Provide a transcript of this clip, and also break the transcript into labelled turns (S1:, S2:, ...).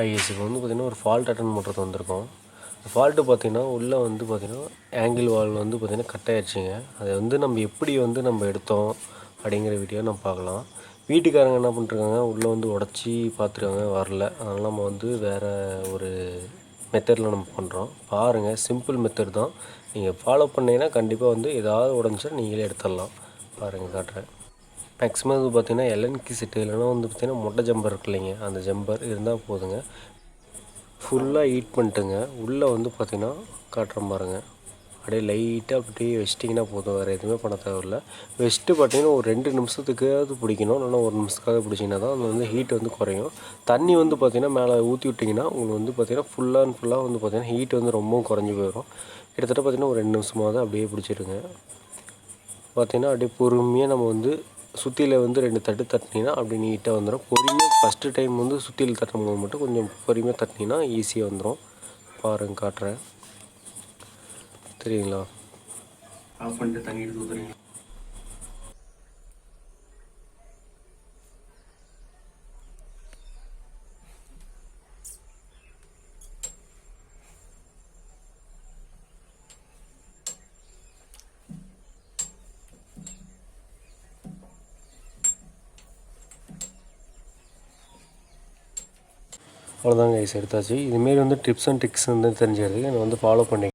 S1: ஐஎஸ்க்கு வந்து பார்த்திங்கன்னா ஒரு ஃபால்ட் அட்டன் பண்ணுறது வந்திருக்கோம். ஃபால்ட்டு பார்த்திங்கன்னா உள்ளே வந்து பார்த்திங்கன்னா ஆங்கிள் வால் வந்து பார்த்திங்கன்னா கட் ஆகிடுச்சிங்க அதை வந்து நம்ம எப்படி வந்து நம்ம எடுத்தோம் அப்படிங்கிற வீடியோ நம்ம பார்க்கலாம். வீட்டுக்காரங்க என்ன பண்ணிருக்காங்க உள்ளே வந்து உடச்சி பார்த்துருக்காங்க வரல. அதனால் நம்ம வந்து வேறு ஒரு மெத்தடில் நம்ம பண்ணுறோம் பாருங்கள் சிம்பிள் மெத்தட் தான். நீங்கள் ஃபாலோ பண்ணிங்கன்னா கண்டிப்பாக வந்து ஏதாவது உடஞ்சா நீங்களே எடுத்துடலாம். பாருங்கள் காட்டுறேன். மேக்ஸிமம் வந்து பார்த்திங்கன்னா எல்என்கி செட்டு இல்லைன்னா வந்து பார்த்திங்கன்னா மொட்டை ஜம்பர் இருக்கு இல்லைங்க. அந்த ஜம்பர் இருந்தால் போதுங்க. ஃபுல்லாக ஹீட் பண்ணிட்டுங்க. உள்ளே வந்து பார்த்திங்கன்னா காட்டுற பாருங்க அப்படியே லைட்டாக அப்படியே வச்சிட்டிங்கன்னா போதும். வேறு எதுவுமே பண்ண தேவையில்ல. வச்சுட்டு பார்த்தீங்கன்னா ஒரு ரெண்டு நிமிஷத்துக்காவது பிடிக்கணும். இல்லைன்னா ஒரு நிமிஷத்துக்காவது பிடிச்சிங்கன்னா தான் அது வந்து ஹீட் வந்து குறையும். தண்ணி வந்து பார்த்திங்கன்னா மேலே ஊற்றி விட்டிங்கன்னா உங்களுக்கு வந்து பார்த்திங்கன்னா ஃபுல்லாக அண்ட் ஃபுல்லாக வந்து பார்த்திங்கன்னா ஹீட் வந்து ரொம்பவும் குறைஞ்சி போயிடும் கிட்டத்தட்ட பார்த்திங்கன்னா ஒரு ரெண்டு நிமிஷமாவது அப்படியே பிடிச்சிருங்க பார்த்திங்கன்னா அப்படியே பொறுமையாக நம்ம வந்து சுத்தியில் வந்து ரெண்டு தட்டு தட்டினீங்கன்னா அப்படி நீட்டாக வந்துடும் பொறுமையாக ஃபஸ்ட்டு டைம் வந்து சுத்தியில் தட்டும்போது மட்டும் கொஞ்சம் பொறுமையாக தட்டினீங்கன்னா ஈஸியாக வந்துடும் பாருங்க காட்டுறேன். தெரியுங்களா? ஆஃப் பண்ணிட்டு தண்ணி எடுத்து ஊற்றுறீங்க அவ்வளோதாங்க ஐஸ் எடுத்தாச்சு. இதுமாரி வந்து டிப்ஸ் அண்ட் ட்ரிக்ஸ் வந்து தெரிஞ்சுக்கிறதுக்கு என்னை வந்து ஃபாலோ பண்ணி